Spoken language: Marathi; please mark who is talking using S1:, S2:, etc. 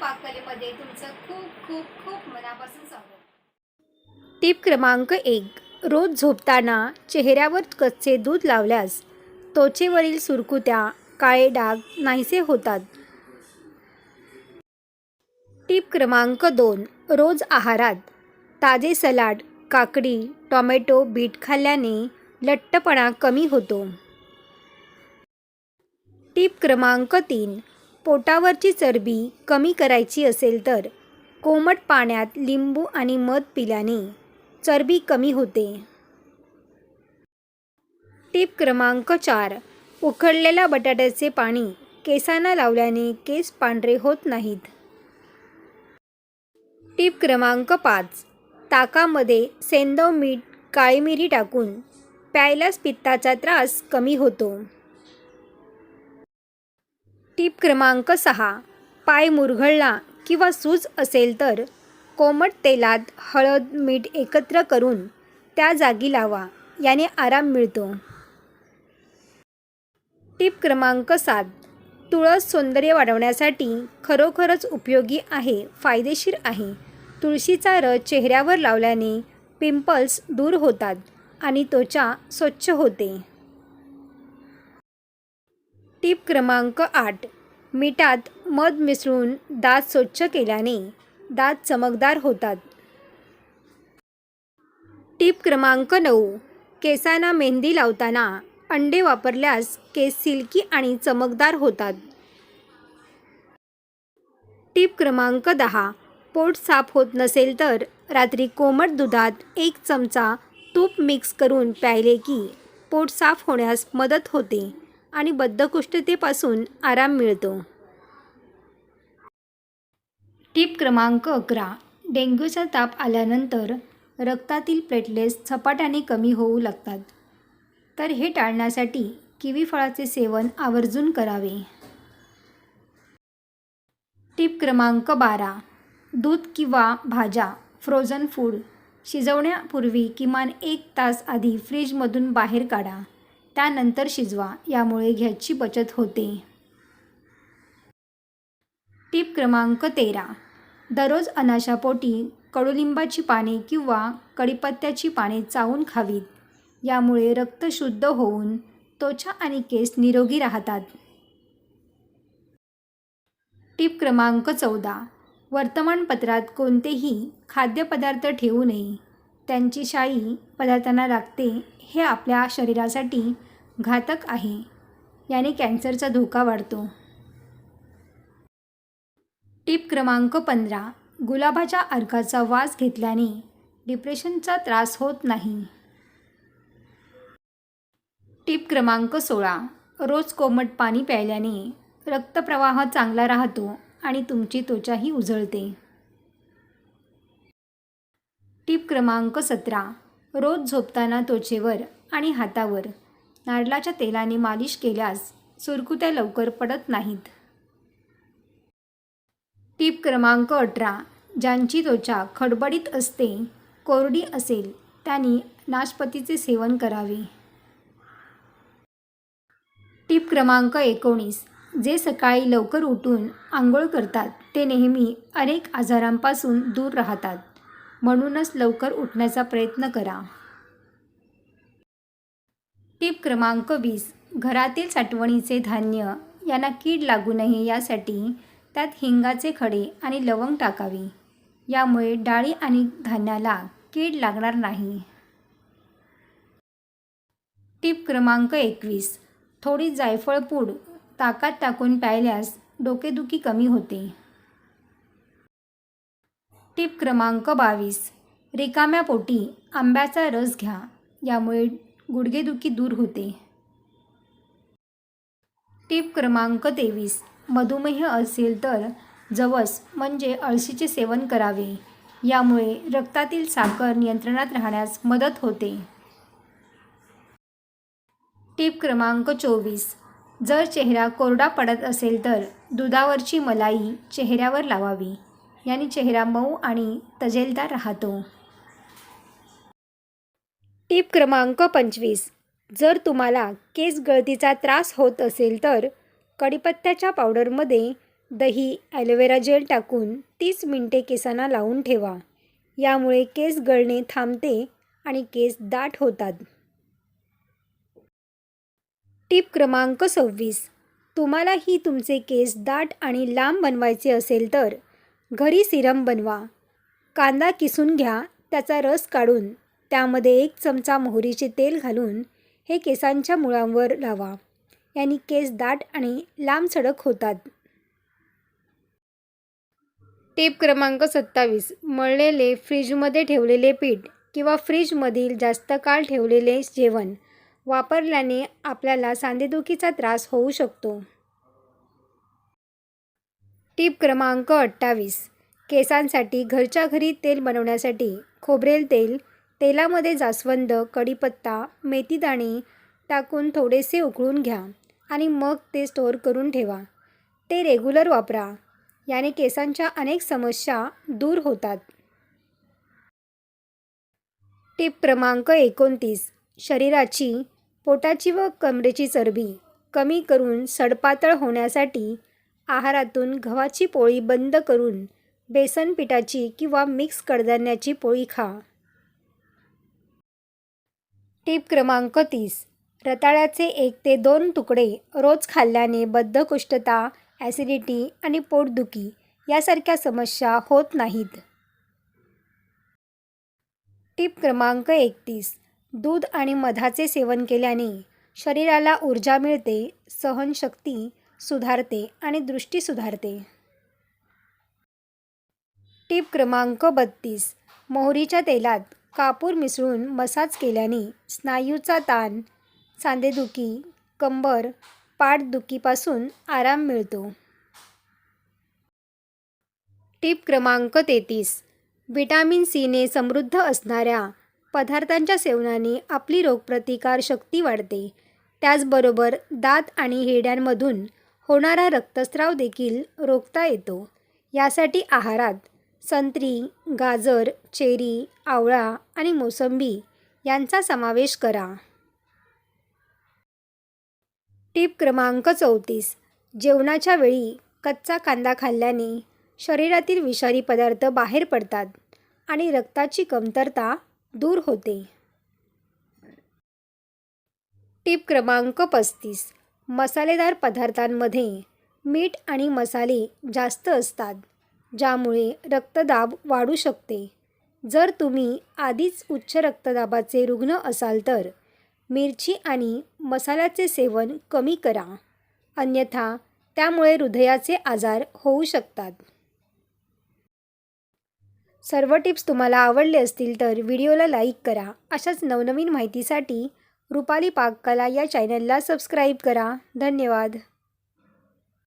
S1: पाककलेमध्ये तुमचं खूप खूप खूप मनापासून स्वागत.
S2: टिप क्रमांक एक. रोज झोपताना चेहऱ्यावर कच्चे दूध लावल्यास त्वचेवरील सुरकुत्या काळे डाग नाहीसे होतात. टीप क्रमांक दोन. रोज आहारात ताजे सलाड काकडी टॉमॅटो बीट खाल्ल्याने लठ्ठपणा कमी होतो. टीप क्रमांक तीन. पोटावरची चरबी कमी करायची असेल तर कोमट पाण्यात लिंबू आणि मध पिल्याने चरबी कमी होते. टिप क्रमांक चार. उकळलेल्या बटाट्याचे पाणी केसांना लावल्याने केस पांढरे होत नाहीत. टिप क्रमांक पाच. ताकामध्ये सेंदव मीठ काळी मिरी टाकून प्यायलाच पित्ताचा त्रास कमी होतो. टीप क्रमांक सहा. पाय मुरघळला किंवा सूज असेल तर कोमट तेलात हळद मीठ एकत्र करून त्या जागी लावा. याने आराम मिळतो. टीप क्रमांक सात. तुळस सौंदर्य वाढवण्यासाठी खरोखरच उपयोगी आहे फायदेशीर आहे. तुळशीचा रस चेहऱ्यावर लावल्याने पिंपल्स दूर होतात आणि त्वचा स्वच्छ होते. टीप क्रमांक आठ. मिठात मध मिसळून दात स्वच्छ केल्याने दात चमकदार होतात. टीप क्रमांक नऊ. केसांना मेहंदी लावताना अंडे वापरल्यास केस सिल्की आणि चमकदार होतात. टीप क्रमांक दहा. पोट साफ होत नसेल तर रात्री कोमट दुधात एक चमचा तूप मिक्स करून प्यायले की पोट साफ होण्यास मदत होते. आणि बद्धकुष्ठतेपासून आराम मिळतो. टीप क्रमांक अकरा. डेंग्यूचा ताप आल्यानंतर रक्तातील प्लेटलेट्स झपाट्याने कमी होऊ लागतात. तर हे टाळण्यासाठी किवी फळाचे सेवन आवर्जून करावे. टीप क्रमांक बारा. दूध किंवा भाज्या फ्रोझन फूड शिजवण्यापूर्वी किमान एक तास आधी फ्रीजमधून बाहेर काढा. त्यानंतर शिजवा यामुळे गॅसची बचत होते. टीप क्रमांक तेरा. दररोज अनाशापोटी कडुलिंबाची पाने किंवा कडीपत्त्याची पाने चावून खावीत. यामुळे रक्त शुद्ध होऊन त्वचा आणि केस निरोगी राहतात. टीप क्रमांक चौदा. वर्तमानपत्रात कोणतेही खाद्यपदार्थ ठेवू नये. त्यांची शाई पदार्थांना लागते हे आपल्या शरीरासाठी घातक आहे. याने कॅन्सरचा धोका वाढतो. टीप क्रमांक पंधरा. गुलाबाच्या अर्काचा वास घेतल्याने डिप्रेशनचा त्रास होत नाही. टीप क्रमांक सोळा. रोज कोमट पाणी प्यायल्याने रक्तप्रवाह चांगला राहतो आणि तुमची त्वचाही उजळते. टीप क्रमांक सतरा. रोज झोपताना त्वचेवर आणि हातावर. नारळाच्या तेलाने मालिश केल्यास सुरकुत्या लवकर पडत नाहीत. टीप क्रमांक अठरा. ज्यांची त्वचा खडबडीत असते कोरडी असेल त्यांनी नाशपतीचे सेवन करावे. टीप क्रमांक एकोणीस. जे सकाळी लवकर उठून आंघोळ करतात ते नेहमी अनेक आजारांपासून दूर राहतात. म्हणूनच लवकर उठण्याचा प्रयत्न करा. टिप क्रमांक वीस. घरातील साठवणीचे धान्य यांना कीड लागू नये यासाठी त्यात हिंगाचे खडे आणि लवंग टाकावी. यामुळे डाळी आणि धान्याला कीड लागणार नाही. टिप क्रमांक एकवीस. थोडी जायफळ पूड ताकात टाकून प्यायल्यास डोकेदुखी कमी होते. टिप क्रमांक बावीस. रिकाम्या पोटी आंब्याचा रस घ्या. यामुळे गुडघेदुखी दूर होते. टिप क्रमांक तेवीस. मधुमेह असेल तर जवस म्हणजे अळशीचे सेवन करावे. यामुळे रक्तातील साखर नियंत्रणात राहण्यास मदत होते. टीप क्रमांक चोवीस. जर चेहरा कोरडा पडत असेल तर दुधावरची मलाई चेहऱ्यावर लावावी. याने चेहरा मऊ आणि तजेलदार राहतो. टीप क्रमांक पंचवीस. जर तुम्हाला केस गळतीचा त्रास होत असेल तर कढीपत्त्याच्या पावडरमध्ये दही ॲलोवेरा जेल टाकून तीस मिनटे केसांना लावून ठेवा. यामुळे केस गळणे थांबते आणि केस दाट होतात. टीप क्रमांक सव्वीस. तुम्हालाही तुमचे केस दाट आणि लांब बनवायचे असेल तर घरी सिरम बनवा. कांदा किसून घ्या त्याचा रस काढून त्यामध्ये एक चमचा मोहरीचे तेल घालून हे केसांच्या मुळांवर लावा. यांनी केस दाट आणि लांब सडक होतात. टेप क्रमांक सत्तावीस. मळलेले फ्रीजमध्ये ठेवलेले पीठ किंवा फ्रीजमधील जास्त काळ ठेवलेले जेवण वापरल्याने आपल्याला सांधेदुखीचा त्रास होऊ शकतो. टीप क्रमांक अठ्ठावीस. केसांसाठी घरच्या घरी तेल बनवण्यासाठी खोबरेल तेल तेलामध्ये जास्वंद कढीपत्ता मेथीदाणे टाकून थोडेसे उकळून घ्या आणि मग ते स्टोअर करून ठेवा. ते रेग्युलर वापरा याने केसांच्या अनेक समस्या दूर होतात. टीप क्रमांक एकोणतीस. शरीराची पोटाची व कमरेची चरबी कमी करून सडपातळ होण्यासाठी आहारातून गव्हाची पोळी बंद करून बेसन पिठाची किंवा मिक्स कडधान्याची पोळी खा. टीप क्रमांक तीस. रताळ्याचे एक ते दोन तुकडे रोज खाल्ल्याने बद्धकोष्ठता ॲसिडिटी आणि पोटदुखी यासारख्या समस्या होत नाहीत. टिप क्रमांक एकतीस. दूध आणि मधाचे सेवन केल्याने शरीराला ऊर्जा मिळते सहनशक्ती सुधारते आणि दृष्टी सुधारते. टीप क्रमांक बत्तीस. मोहरीच्या तेलात कापूर मिसळून मसाज केल्याने स्नायूचा ताण सांधेदुखी कंबर पाठदुखीपासून आराम मिळतो. टीप क्रमांक तेहतीस विटॅमिन सीने समृद्ध असणाऱ्या पदार्थांच्या सेवनाने आपली रोगप्रतिकार शक्ती वाढते. त्याचबरोबर दात आणि हिरड्यांमधून होणारा रक्तस्राव देखील रोखता येतो. यासाठी आहारात संत्री गाजर चेरी आवळा आणि मोसंबी यांचा समावेश करा. टीप क्रमांक चौतीस. जेवणाच्या वेळी कच्चा कांदा खाल्ल्याने शरीरातील विषारी पदार्थ बाहेर पडतात आणि रक्ताची कमतरता दूर होते. टीप क्रमांक पस्तीस. मसालेदार पदार्थांमध्ये मीठ आणि मसाले जास्त असतात ज्यामुळे रक्तदाब वाढू शकते. जर तुम्ही आधीच उच्च रक्तदाबाचे रुग्ण असाल तर मिरची आणि मसाल्याचे सेवन कमी करा अन्यथा त्यामुळे हृदयाचे आजार होऊ शकतात. सर्व टिप्स तुम्हाला आवडले असतील तर व्हिडिओला लाईक करा. अशाच नवनवीन माहितीसाठी रुपाली पाककला या चॅनलला सबस्क्राईब करा. धन्यवाद.